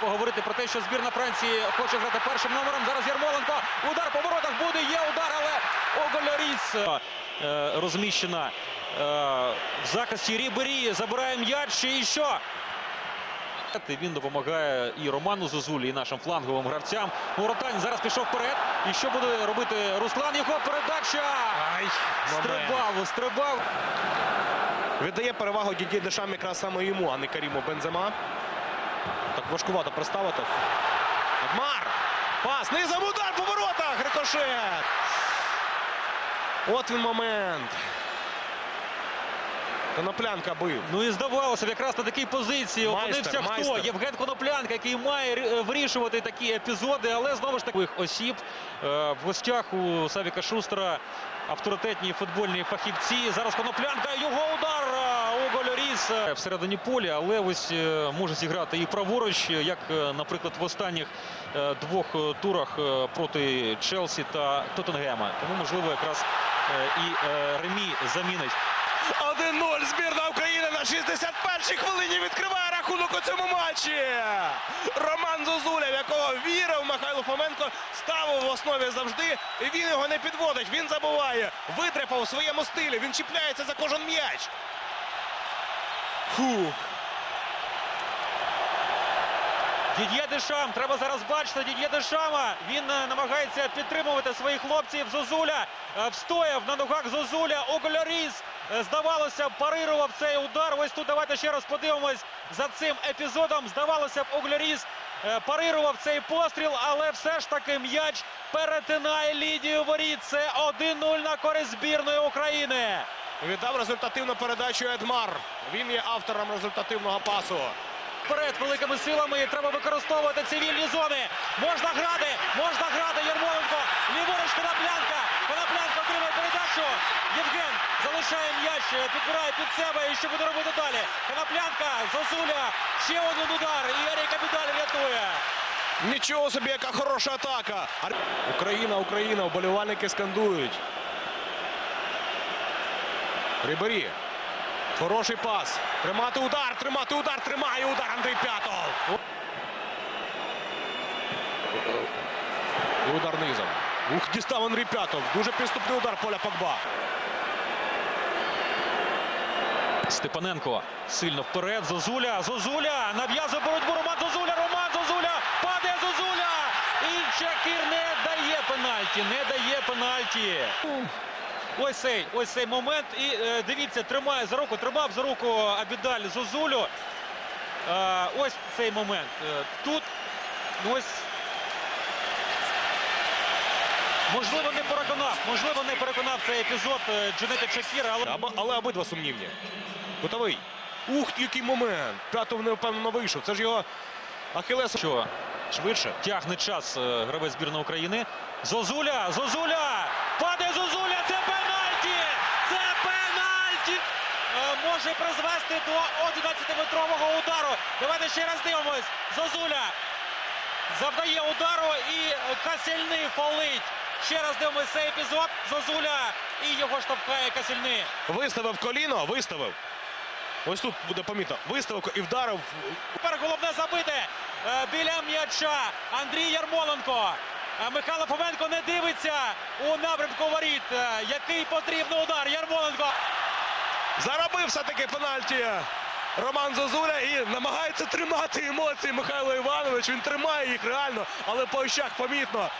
поговорити про те, що збірна Франції хоче грати першим номером. Зараз Ярмоленко. Удар по воротах буде. Є удар, але Оголь-Лоріс е, розміщена е, в захисті Рібері. Забирає м'яч. І що? Він допомагає і Роману Зозулі, і нашим фланговим гравцям. Воротань зараз пішов вперед. І що буде робити Руслан? Його передача! Ай, Стрибав, стрибав. Віддає перевагу Дідє Дешам якраз саме йому, а не Каріму Бензема. Так важкувато приставити. Адмар! Пас! Низом удар по воротах! Рикошет! От він момент. Коноплянка бив. Ну і здавалося б, якраз на такій позиції опинився хто? Євген Коноплянка, який має вирішувати такі епізоди, але знову ж таки осіб Е, в гостях у Савіка Шустера авторитетні футбольні фахівці. Зараз Коноплянка, його удар Ого Льоріс е, всередині поля, але ось е, може зіграти і праворуч, як, е, наприклад, в останніх е, двох е, турах е, проти Челсі та Тоттенгема. Тому, можливо, якраз е, і е, Ремі замінить 1-0. Збірна України на 61-й хвилині відкриває рахунок у цьому матчі. Роман Зозуля, в якого вірив Михайло Фоменко, ставив в основі завжди. І він його не підводить. Він забуває. Витрепав у своєму стилі. Він чіпляється за кожен м'яч. Фух. Дід'є Дешам, треба зараз бачити Дід'є Дешама. Він е, намагається підтримувати своїх хлопців. Зозуля е, встояв на ногах Зозуля. Оголяріс, е, б, парирував цей удар. Ось тут давайте ще раз подивимось за цим епізодом. Здавалося б, Оголяріс е, парирував цей постріл, але все ж таки м'яч перетинає лінію воріт. Це 1-0 на користь збірної України. Віддав результативну передачу Едмар. Він є автором результативного пасу. Вперед великими силами треба використовувати цивільні зони. Можна грати, можна грати. Ярмоленко, ліворуч Коноплянка. Коноплянка отримує передачу. Євген залишає м'яч, е, підбирає під себе. І що буде робити далі? Коноплянка, Зозуля, ще один удар. І Еріка Бідаль рятує. Нічого собі, яка хороша атака. Україна, Україна, вболівальники скандують. Рибері. Хороший пас. Тримати удар, тримати удар, тримає удар Андрій П'ятов. І удар низом. Ух, дістав Андрій П'ятов. Дуже підступний удар поля Пакба. Степаненко сильно вперед. Зозуля, Зозуля, нав'язує боротьбу Роман Зозуля, Роман Зозуля, падає Зозуля. І Чакір не дає пенальті, не дає пенальті. Ось цей, ось цей момент. І е, дивіться, тримає за руку, тримав за руку Абідаль Зозулю. Е, ось цей момент. Е, тут ну, ось. Можливо, не переконав, можливо, не переконав цей епізод е, Джанета Чакіра, але Аби- Але обидва сумнівні. Готовий. Ух, який момент. П'ятов невпевнено вийшов. Це ж його Ахілес. що Швидше. Тягне час е, гравець збірної України. Зозуля! Зозуля! Падає Зозуля! Це пенальті! Це пенальті! Е, Може призвести до 11-метрового удару. Давайте ще раз дивимось. Зозуля завдає удару і Касільний фолить. Ще раз дивимось цей епізод. Зозуля і його штовхає Касільний. Виставив коліно, виставив. Ось тут буде помітно. Виставив і вдарив. Тепер головне забити е, біля м'яча Андрій Ярмоленко. Е, Михайло Фоменко не дивиться у напрямку воріт. Е, Який потрібний удар. Ярмоленко. Заробив все-таки пенальті. Роман Зозуля і намагається тримати емоції Михайло Іванович. Він тримає їх реально, але по очах помітно.